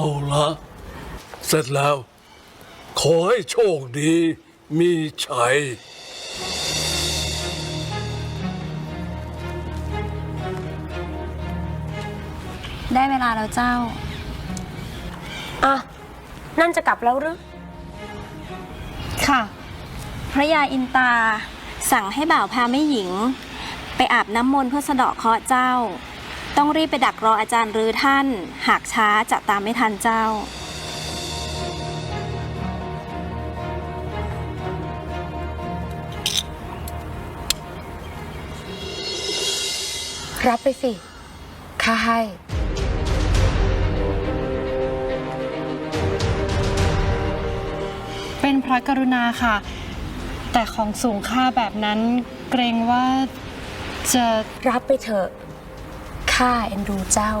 เอาละ เสร็จแล้ว ขอให้โชคดีมีชัยได้เวลาแล้วเจ้า อะ นั่นจะกลับแล้วหรือ ค่ะ พระยาอินตา สั่งให้บ่าวพาแม่หญิง ไปอาบน้ำมนต์เพื่อสะเดาะเคราะห์เจ้า ต้องรีบไปดักรออาจารย์รือท่าน หากช้าจะตามไม่ทันเจ้า รับไปสิข้าให้ เป็นพระกรุณาค่ะ แต่ของสูงค่าแบบนั้นเกรงว่าจะรับไปเถอะ ข้าเอ็นดูเจ้า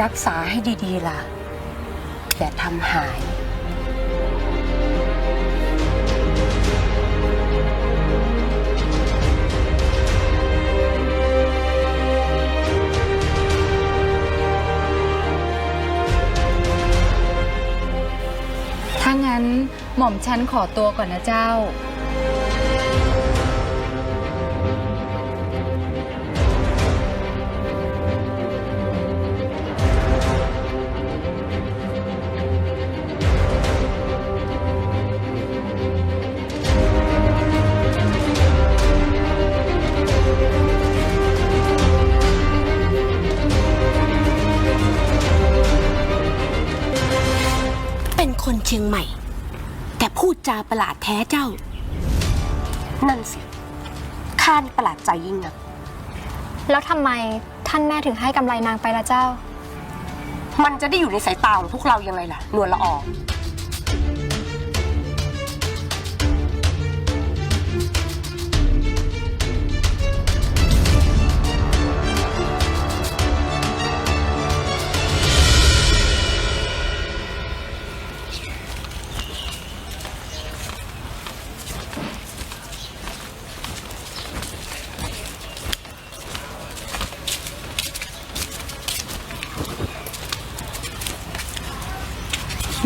รักษาให้ดี ๆ ล่ะ อย่าทำหายั้นหม่อมฉันขอตัวก่อนนะเจ้า พูดจาประหลาดแท้เจ้า นั่นสิข้านี่ประหลาดใจยิ่งนัก แล้วทำไมท่านแม่ถึงให้กำไรนางไปละเจ้า มันจะได้อยู่ในสายตาของพวกเรายังไงล่ะนวลละออง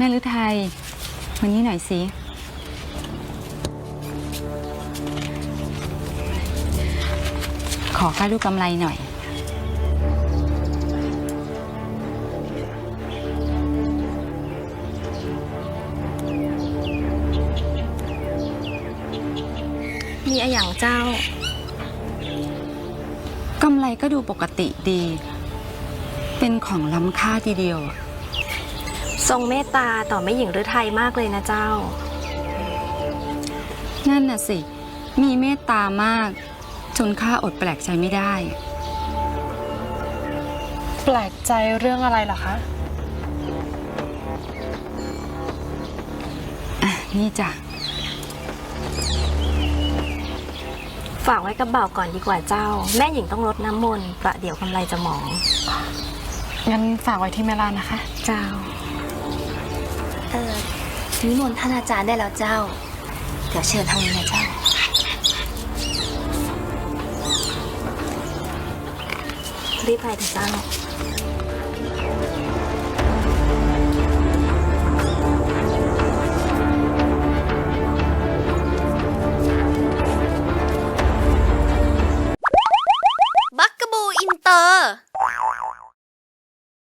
แม่ฤทัยวันนี้หน่อยสิ ขอค่าลูกกำไรหน่อย มีอะอย่างเจ้ากำไรก็ดูปกติดี เป็นของล้ำค่าทีเดียวอะ ทรงเมตตาต่อแม่หญิงฤทัยมากเลยนะเจ้า นั่นน่ะสิ มีเมตตามาก จนข้าอดแปลกใจไม่ได้ แปลกใจเรื่องอะไรเหรอคะนี่จ้ะ ฝากไว้กับบ่าวก่อนดีกว่าเจ้า แม่หญิงต้องลดน้ำมนต์ประเดี๋ยวกำไรจะหมอง งั้นฝากไว้ที่แม่ลานนะคะ เจ้าเออ นิมนต์ท่านอาจารย์ได้แล้วเจ้า เดี๋ยวเชิญทางนี้นะเจ้า รีบไปเถอะเจ้า